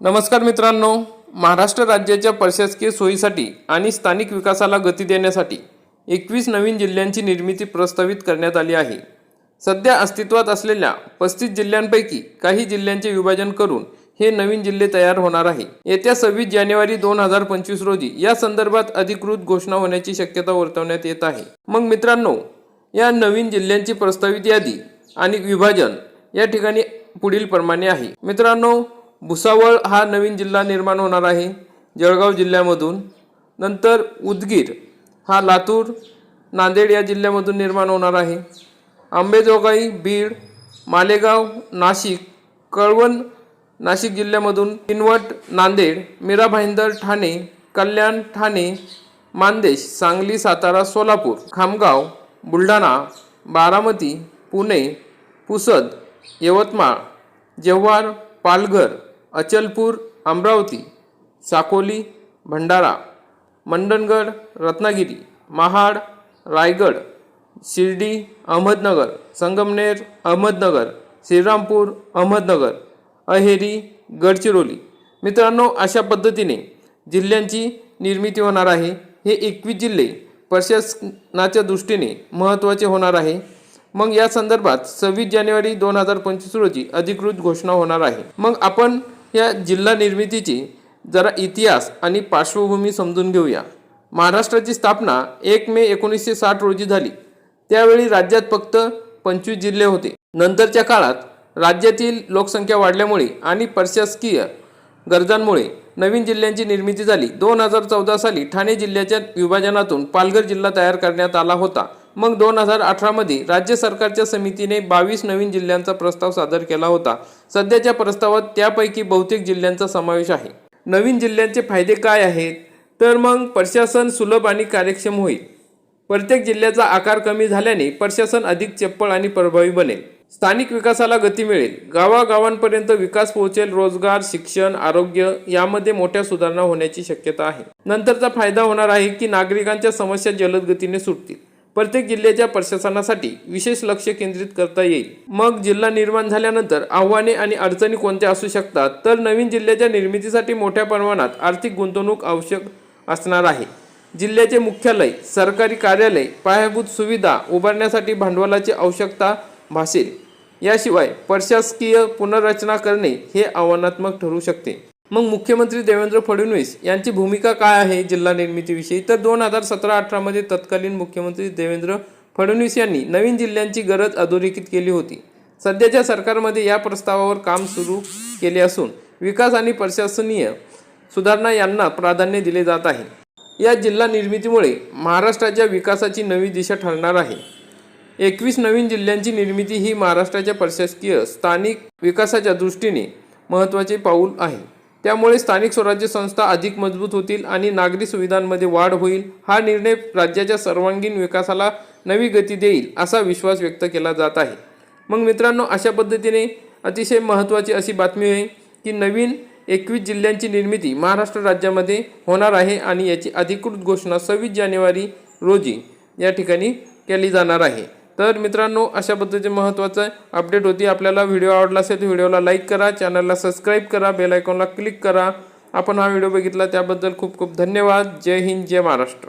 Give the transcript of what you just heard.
नमस्कार मित्रांनो महाराष्ट्र राज्याच्या प्रशासकीय सोयीसाठी आणि स्थानिक विकासाला गती देण्यासाठी एकवीस नवीन जिल्ह्यांची निर्मिती प्रस्तावित करण्यात आली आहे. सध्या अस्तित्वात असलेल्या पस्तीस जिल्ह्यांपैकी काही जिल्ह्यांचे विभाजन करून हे नवीन जिल्हे तयार होणार आहे. येत्या सव्वीस जानेवारी दोन हजार पंचवीस रोजी या संदर्भात अधिकृत घोषणा होण्याची शक्यता वर्तवण्यात येत आहे. मग मित्रांनो या नवीन जिल्ह्यांची प्रस्तावित यादी आणि विभाजन या ठिकाणी पुढील प्रमाणे आहे. मित्रांनो भुसावळ हा नवीन जिल्हा निर्माण होणार आहे जळगाव जिल्ह्यामधून. नंतर उदगीर हा लातूर नांदेड या जिल्ह्यामधून निर्माण होणार आहे. आंबेजोगाई बीड मालेगाव नाशिक कळवण नाशिक जिल्ह्यामधून किनवट नांदेड मीरा भाईंदर ठाणे कल्याण ठाणे मानदेश सांगली सातारा सोलापूर खामगाव बुलढाणा बारामती पुणे पुसद यवतमाळ जव्हार पालघर अचलपूर अमरावती साकोली भंडारा मंडणगड रत्नागिरी महाड रायगड शिर्डी अहमदनगर संगमनेर अहमदनगर श्रीरामपूर अहमदनगर अहेरी गडचिरोली. मित्रांनो अशा पद्धतीने जिल्ह्यांची निर्मिती होणार आहे. हे एकवीस जिल्हे प्रशासनाच्या दृष्टीने महत्त्वाचे होणार आहे. मग या संदर्भात सव्वीस जानेवारी दोन हजार पंचवीस रोजी अधिकृत घोषणा होणार आहे. मग आपण या जिल्हा निर्मितीची जरा इतिहास आणि पार्श्वभूमी समजून घेऊया. महाराष्ट्राची स्थापना एक मे एकोणीसशे साठ रोजी झाली. त्यावेळी राज्यात फक्त पंचवीस जिल्हे होते. नंतरच्या काळात राज्यातील लोकसंख्या वाढल्यामुळे आणि प्रशासकीय गरजांमुळे नवीन जिल्ह्यांची निर्मिती झाली. दोन हजार चौदा साली ठाणे जिल्ह्याच्या विभाजनातून पालघर जिल्हा तयार करण्यात आला होता. मग दोन हजार अठरामध्ये राज्य सरकारच्या समितीने बावीस नवीन जिल्ह्यांचा प्रस्ताव सादर केला होता. सध्याच्या प्रस्तावात त्यापैकी बहुतेक जिल्ह्यांचा समावेश आहे. नवीन जिल्ह्यांचे फायदे काय आहेत? तर मग प्रशासन सुलभ आणि कार्यक्षम होईल. प्रत्येक जिल्ह्याचा आकार कमी झाल्याने प्रशासन अधिक चप्पळ आणि प्रभावी बनेल. स्थानिक विकासाला गती मिळेल. गावागावांपर्यंत विकास पोहोचेल. रोजगार शिक्षण आरोग्य यामध्ये मोठ्या सुधारणा होण्याची शक्यता आहे. नंतरचा फायदा होणार आहे की नागरिकांच्या समस्या जलद गतीने सुटतील. प्रत्येक जिल्ह्याच्या प्रशासनासाठी विशेष लक्ष केंद्रित करता येईल. मग जिल्हा निर्माण झाल्यानंतर आव्हाने आणि अडचणी कोणत्या असू शकतात? तर नवीन जिल्ह्याच्या निर्मितीसाठी मोठ्या प्रमाणात आर्थिक गुंतवणूक आवश्यक असणार आहे. जिल्ह्याचे मुख्यालय सरकारी कार्यालय पायाभूत सुविधा उभारण्यासाठी भांडवलाची आवश्यकता भासेल. याशिवाय प्रशासकीय पुनर्रचना करणे हे आव्हानात्मक ठरू शकते. मग मुख्यमंत्री देवेंद्र फडणवीस यांची भूमिका काय आहे जिल्हा निर्मितीविषयी? तर दोन हजार सतरा अठरामध्ये तत्कालीन मुख्यमंत्री देवेंद्र फडणवीस यांनी नवीन जिल्ह्यांची गरज अधोरेखित केली होती. सध्याच्या सरकारमध्ये या प्रस्तावावर काम सुरू केले असून विकास आणि प्रशासनीय सुधारणा यांना प्राधान्य दिले जात आहे. या जिल्हा निर्मितीमुळे महाराष्ट्राच्या विकासाची नवी दिशा ठरणार आहे. एकवीस नवीन जिल्ह्यांची निर्मिती ही महाराष्ट्राच्या प्रशासकीय स्थानिक विकासाच्या दृष्टीने महत्त्वाचे पाऊल आहे. त्यामुळे स्थानिक स्वराज्य संस्था अधिक मजबूत होतील आणि नागरी सुविधांमध्ये वाढ होईल. हा निर्णय राज्याच्या सर्वांगीण विकासाला नवी गती देईल असा विश्वास व्यक्त केला जात आहे. मग मित्रांनो अशा पद्धतीने अतिशय महत्त्वाची अशी बातमी आहे की नवीन एकवीस जिल्ह्यांची निर्मिती महाराष्ट्र राज्यामध्ये होणार आहे आणि याची अधिकृत घोषणा सव्वीस जानेवारी रोजी या ठिकाणी केली जाणार आहे. तर मित्रांनो अशा पद्धतीचे महत्त्वाचं अपडेट होती. आपल्याला व्हिडिओ आवडला असेल तर व्हिडिओला लाईक करा चॅनलला सबस्क्राईब करा बेल आयकॉनला क्लिक करा. आपण हा व्हिडिओ बघितला त्याबद्दल खूप खूप धन्यवाद. जय हिंद जय महाराष्ट्र.